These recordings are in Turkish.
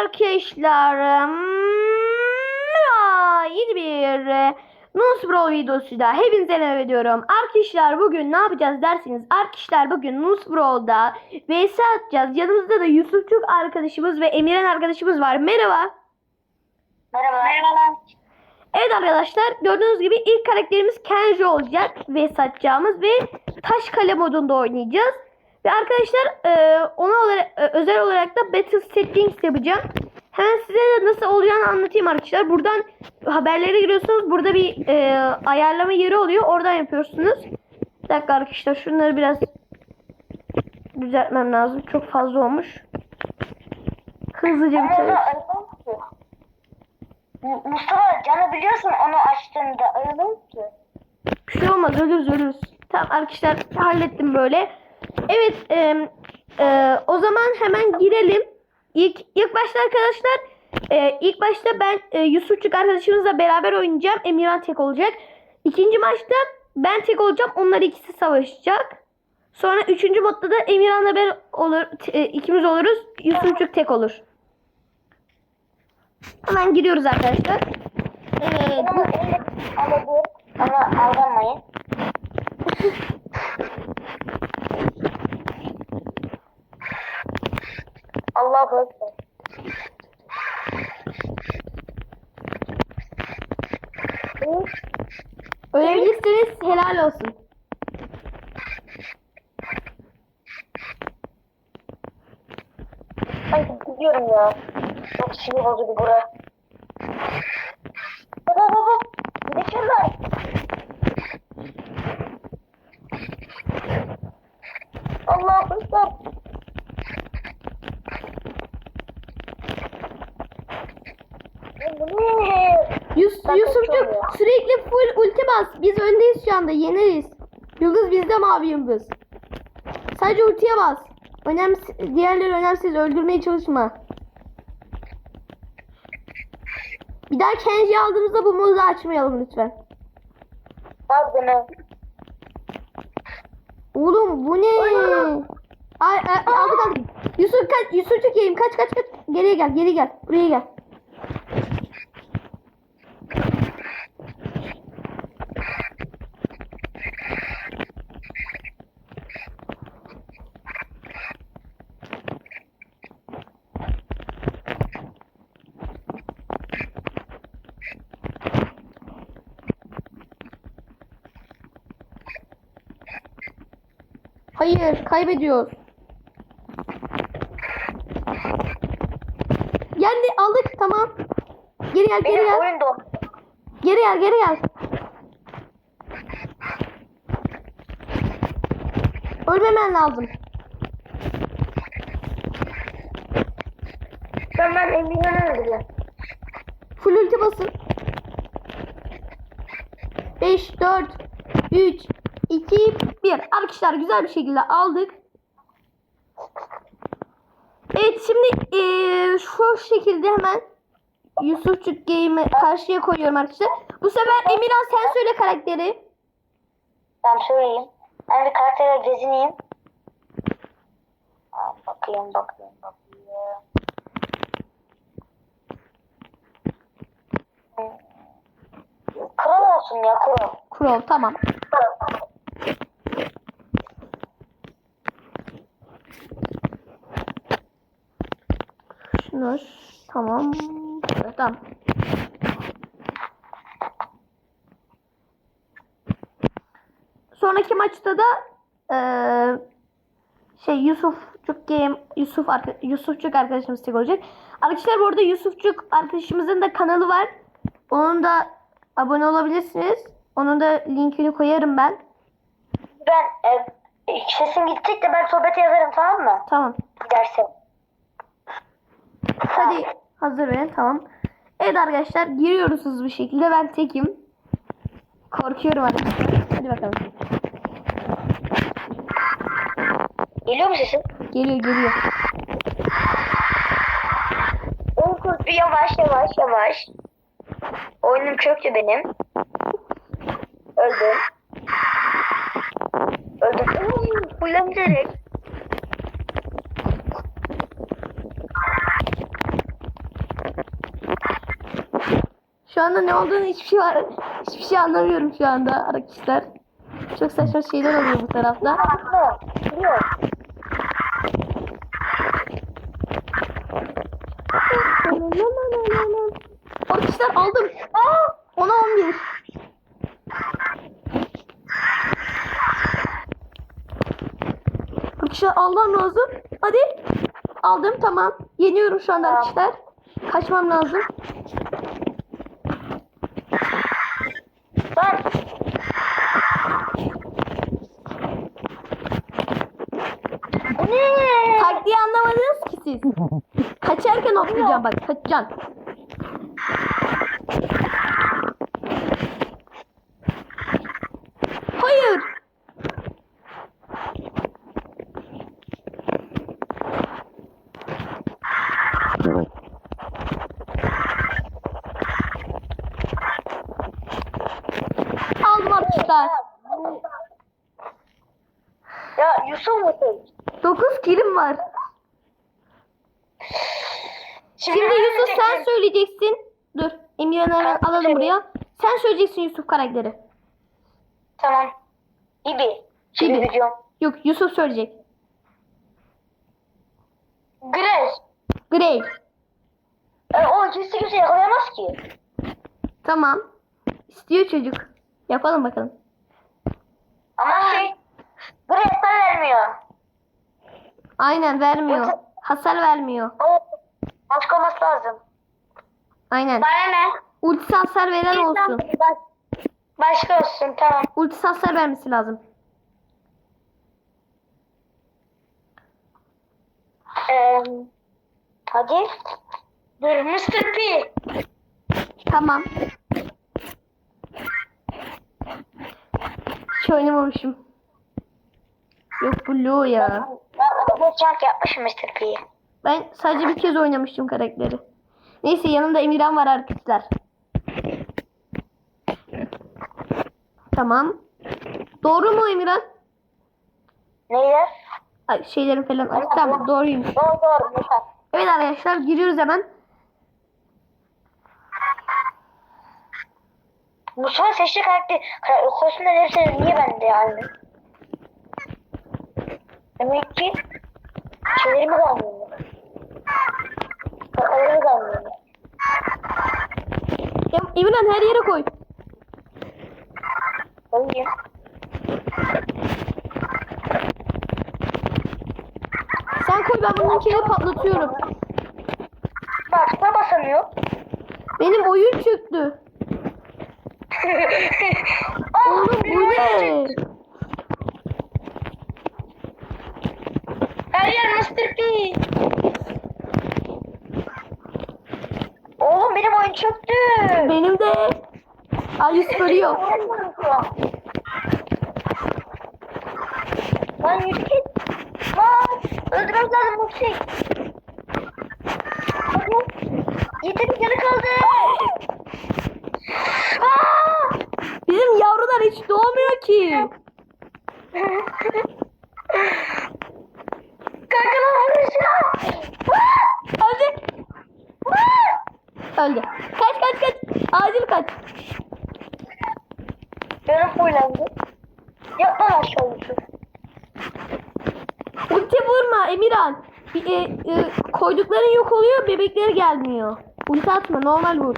arkadaşlar. Yeni bir e, Nus Brawl videosuyla hepinize merhaba ediyorum. Arkadaşlar bugün ne yapacağız dersiniz? Arkadaşlar bugün Nus Brawl'da vs atacağız. Yanımızda da Yusufçuk arkadaşımız ve Emirhan arkadaşımız var. Merhaba. Merhaba. Merhabalar. Evet arkadaşlar gördüğünüz gibi ilk karakterimiz Kenji olacak ve satacağımız ve taş kale modunda oynayacağız. Ve arkadaşlar e, ona olarak, e, özel olarak da Battle Settings yapacağım. Hemen size de nasıl olacağını anlatayım arkadaşlar. Buradan haberlere giriyorsunuz. Burada bir e, ayarlama yeri oluyor. Oradan yapıyorsunuz. Bir dakika arkadaşlar şunları biraz düzeltmem lazım. Çok fazla olmuş. Hızlıca bitirelim. Mustafa canı biliyorsun onu açtığında aramam ki. Bir şey olmaz ölürüz ölürüz. Tamam arkadaşlar hallettim böyle. Evet e, e, o zaman hemen girelim. İlk ilk başta arkadaşlar e, ilk başta ben e, Yusufçuk arkadaşımızla beraber oynayacağım. Emirhan tek olacak. İkinci maçta ben tek olacağım. Onlar ikisi savaşacak. Sonra üçüncü modda da Emirhan'la ben olur, e, ikimiz oluruz. Yusufçuk tek olur. Hemen giriyoruz arkadaşlar. Evet, bu ama aldanmayın. Allahu Ekber. Hı? ölebilirseniz helal olsun. Ay gidiyorum ya. Çok sinir bozucu bura. Baba baba. Geçirler. Allahu Ekber. Ya bu ne? Yus Zaten Yusufçuk çoğu. sürekli bas. Biz öndeyiz şu anda. Yeneriz. Yıldız bizde mavi yıldız. Sadece ultiye bas. Önemsiz, diğerleri önemsiz. Öldürmeye çalışma. Bir daha Kenji aldığımızda bu modu açmayalım lütfen. Harbiden ha. Oğlum bu ne? Ay, ay aldık aldık. Yusuf kaç Yusufçuk yiyeyim. Kaç kaç kaç. Geriye gel geri gel. Buraya gel. Hayır, kaybediyoruz. Geldi, aldık, tamam. Geri gel, geri Benim gel. Geri gel, geri gel. Ölmemen lazım. Ben ben Emirhan'ı öldürüyorum. Full ulti basın. 5, 4, 3, 2, 1. Arkadaşlar güzel bir şekilde aldık. Evet şimdi eee, şu şekilde hemen Yusufçuk Game'i karşıya koyuyorum arkadaşlar. Bu sefer Emirhan sen söyle karakteri. Ben söyleyeyim. Ben bir karaktere gezineyim. Bakayım bakayım bakayım. Hmm. Kral olsun ya kral. Crow tamam. Şunu tamam. Tamam. Sonraki maçta da eee, şey Yusufçuk game Yusuf Yusufçuk arkadaşımız tek olacak. Arkadaşlar bu arada Yusufçuk arkadaşımızın da kanalı var. Onun da abone olabilirsiniz. Onun da linkini koyarım ben. Ben e, sesim gidecek de ben sohbete yazarım tamam mı? Tamam. Giderse. Hadi hazır verin tamam. Evet arkadaşlar giriyoruz hızlı bir şekilde. Ben tekim. Korkuyorum arkadaşlar. Hadi bakalım. Geliyor mu sesim? Geliyor geliyor. Kurdu yavaş yavaş yavaş. Oyunum çöktü benim. Öldüm. Öldüm. Uuu, direkt. Şu anda ne olduğunu hiçbir şey var. Hiçbir şey anlamıyorum şu anda arkadaşlar. Çok saçma şeyler oluyor bu tarafta. Arkadaşlar aldım. Aa, ona 11. Arkadaşlar almam lazım. Hadi. Aldım tamam. Yeniyorum şu anda arkadaşlar. Kaçmam lazım. Lan. Bu ne? Taktiği anlamadınız ki siz. Kaçarken hoplayacağım bak kaçacaksın. Hayır. Aldım arkadaşlar. Ya Yusuf musun? 9 kilim var. Şimdi Yusuf sen söyleyeceksin. Dur. Emirhan'ı hemen alalım buraya. Sen söyleyeceksin Yusuf karakteri. Tamam. İbi. Şimdi İbi. biliyorum. Yok Yusuf söyleyecek. Grace. Grey. E, o kimse kimse yakalayamaz ki. Tamam. İstiyor çocuk. Yapalım bakalım. Ama şey Grace bana vermiyor. Aynen vermiyor. Hasar vermiyor. O başka olması lazım. Aynen. Bana ne? Ultisi hasar veren olsun. Baş, başka olsun tamam. Ultisi hasar vermesi lazım. Ee, hadi. Dur Mr. P. Tamam. Hiç oynamamışım. Yok Blue ya. Ben bu çank yapmışım Mr. P'yi. Ben sadece bir kez oynamıştım karakteri. Neyse yanımda Emirhan var arkadaşlar. Tamam. Doğru mu Emirhan? Neyler? Ay, şeylerin falan. Ay, tamam doğruymuş. Doğru doğru. Evet arkadaşlar giriyoruz hemen. Mustafa seçti karakter. karakter kostümlerin hepsi niye bende aynı? Demek ki şeylerimi kalmıyor. Kafalarımı kalmıyor. Em- Emirhan her yere koy. Olayım. Sen koy ben bununkileri patlatıyorum. Bak buna basamıyor. Benim oyun çöktü. Oğlum bu ne? Her yer Mr. P. Oğlum benim oyun çöktü. Benim de. Ay Yusuf ölüyor. Lan yürü git. Lan öldürmem lazım bu şey. Yeterin canı kaldı. Aa! Bizim yavrular hiç doğmuyor ki. Kankalar vuruşuna. Öldü. Öldü. Kaç kaç kaç. Acil kaç. Huylandı. Yapma aşağı Yusuf. Ulti vurma Emirhan. Bir, e, e, koydukların yok oluyor bebekleri gelmiyor. Ulti atma normal vur.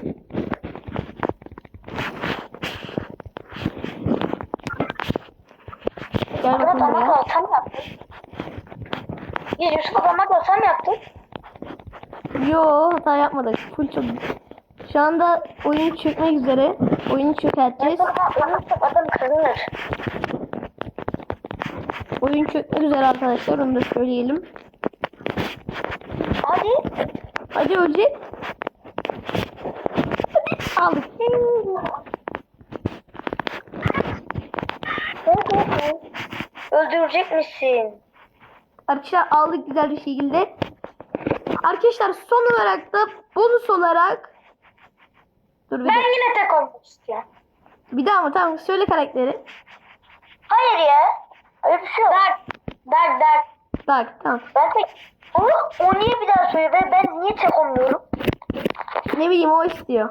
Gel Ama bakayım damak buraya. olsam yaptım. Ya Yusuf'a damak olsam yaptım. Yo hata yapmadık. Full çok. Şu anda oyun çökmek üzere. Oyunu çökerteceğiz. Ölürsem adam kırılır. Oyun çökmek üzere arkadaşlar onu da söyleyelim. Hadi. Hadi ölecek. Hadi aldık. Öldürecek misin? Arkadaşlar aldık güzel bir şekilde. Arkadaşlar son olarak da bonus olarak Dur bir, Ben de- yine tek olmak istiyorum. bir daha mı? Tamam söyle karakteri. Hayır ya. Öyle bir şey yok. Dark. Dark dark. Bak tamam. Ben tek... O, o niye bir daha söyle? Ben, niye tek olmuyorum? Ne bileyim o istiyor.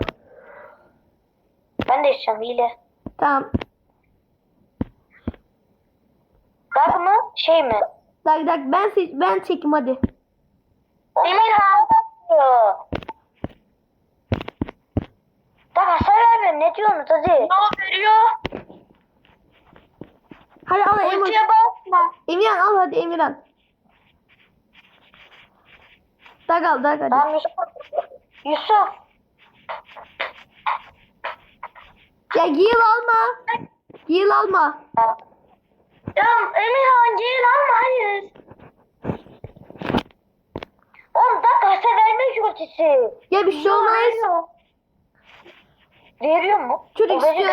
Ben de içeceğim hile. Tamam. Dark mı şey mi? Dak dak ben ben çekim hadi. Emirhan diyor. Dark hasar vermiyor. Ne diyorsunuz hadi? Ne veriyor? Hadi al Emir. Ultiye basma. Emirhan al hadi Emirhan. Dak al dak hadi. Tamam Yusuf. Yusuf. Ya heal alma. Heal alma. Ya Emirhan gel ama hayır. Oğlum Dark hasar vermiyor ultisi. Ya bir şey olmaz. Veriyor. Mu? Çocuk O istiyor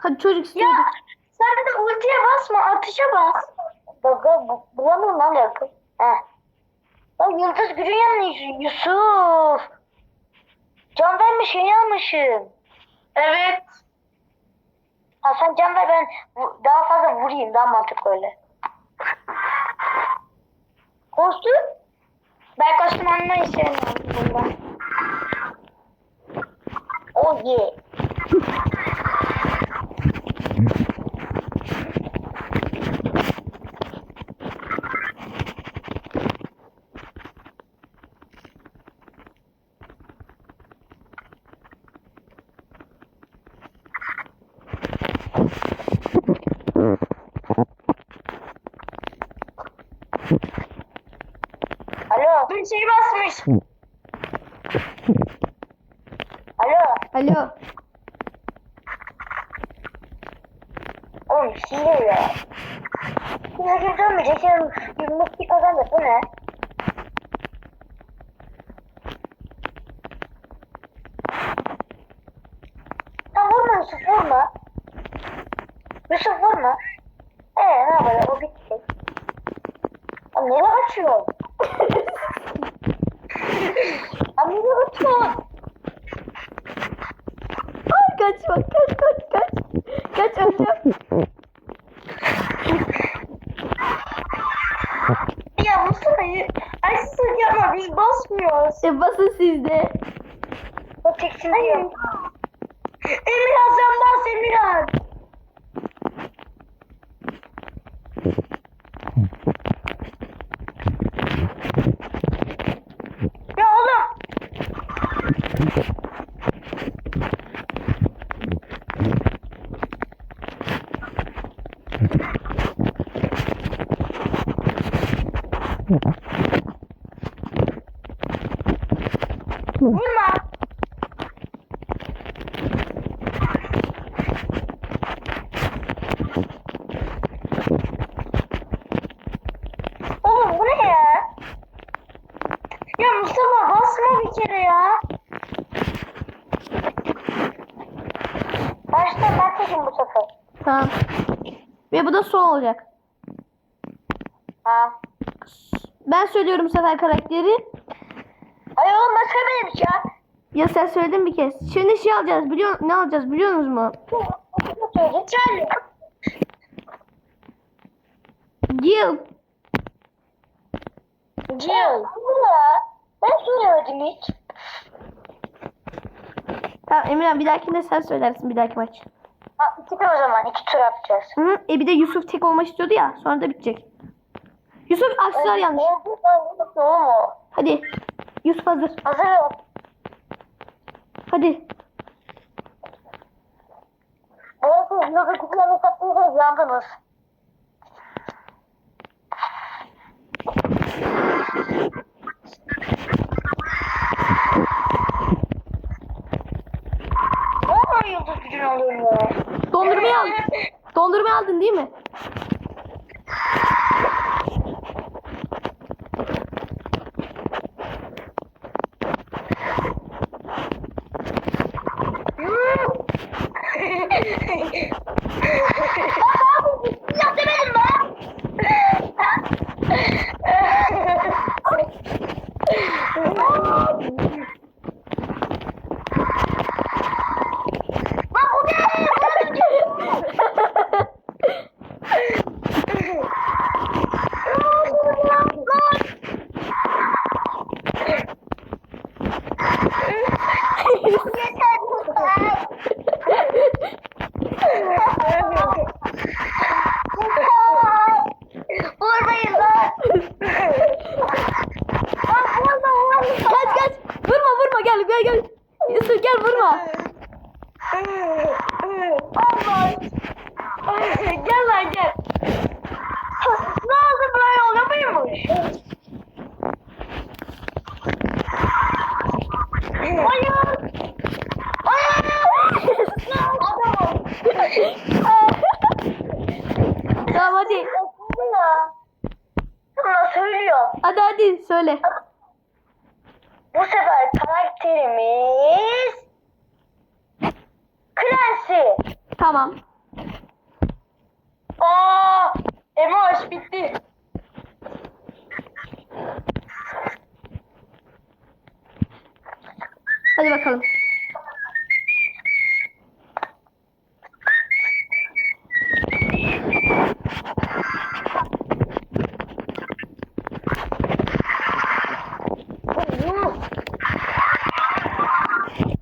hadi. çocuk istiyor Ya sen de ultiye basma, atışa bas. Baba bu, bulamıyorum lan yakın. Heh. Ya Yıldız Gül'ün yanına Yus- Yusuf. Can verme şeyi almışım. Evet. Ha sen can ver ben daha fazla vurayım daha mantıklı öyle. Kostüm? Ben kostüm almayı sevmiyorum bundan. Oh yeah. Alo. Bir şey basmış. Alo. Alo. Oğlum hile ya. Geri dönmeyecek. Yarın yirmi kazandı. Bu ne? Tamam vurma Yusuf vurma. Yusuf vurma. Ee ne yapalım o bitti. Abi nereye açıyor? Abi nereye açıyor? Ay kaçma kaç kaç kaç. Kaç öleceğim. Ya Mustafa ay siz yapma biz basmıyoruz. E basın siz de. O teksin diyor. Emirhan sen bas Emirhan. Ya oğlum. Vurma. Oğlum bu ne ya? Ya Mustafa basma bir kere ya. Başta ben tekim bu sefer. Tamam. Ve bu da son olacak. Ha. Ben söylüyorum bu sefer karakteri. Ay oğlum ben söylemedim ya. Ya sen söyledin bir kez. Şimdi şey alacağız. Biliyor ne alacağız biliyor musunuz mu? Söyle. Gil. Jill. Ben söylemedim hiç. Tamam Emirhan bir dahakinde sen söylersin bir dahaki maç. Ha, iki tur o zaman. iki tur yapacağız. Hı. E bir de Yusuf tek olmak istiyordu ya. Sonra da bitecek. Yusuf aksesuar yanlış. Hadi. Yusuf hazır. Hazırım. Hadi. Eğer siz logo kutularını sattıysanız yandınız. Dondurmayı aldın. Dondurmayı aldın değil mi? Hayır lan. kaç kaç. Vurma vurma gel gel gel. Yusuf gel vurma. Söyle. Bu sefer karakterimiz Clancy. Tamam. Aa, Emoş bitti. Hadi bakalım.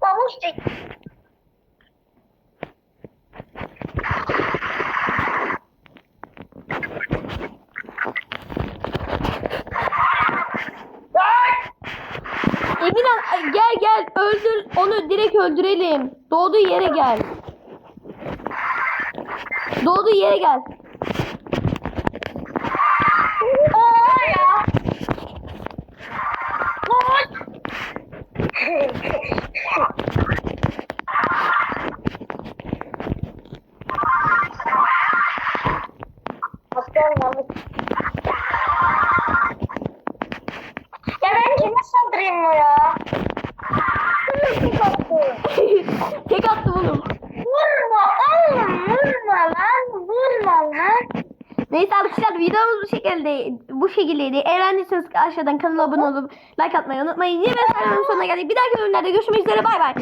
Babuş çek. Emirhan ay, gel gel öldür onu direkt öldürelim. Doğduğu yere gel. Doğduğu yere gel. Aa ya. Babuş. Aslan yanlış. Ya ben kime saldırayım mı ya? Tek attım oğlum. Vurma oğlum vurma lan vurma lan. Neyse arkadaşlar videomuz bu şekilde bu şekildeydi. Eğlendiyseniz aşağıdan kanala abone olup like atmayı unutmayın. Yine bir sonuna geldik. Bir dahaki bölümlerde görüşmek üzere. Bay bay.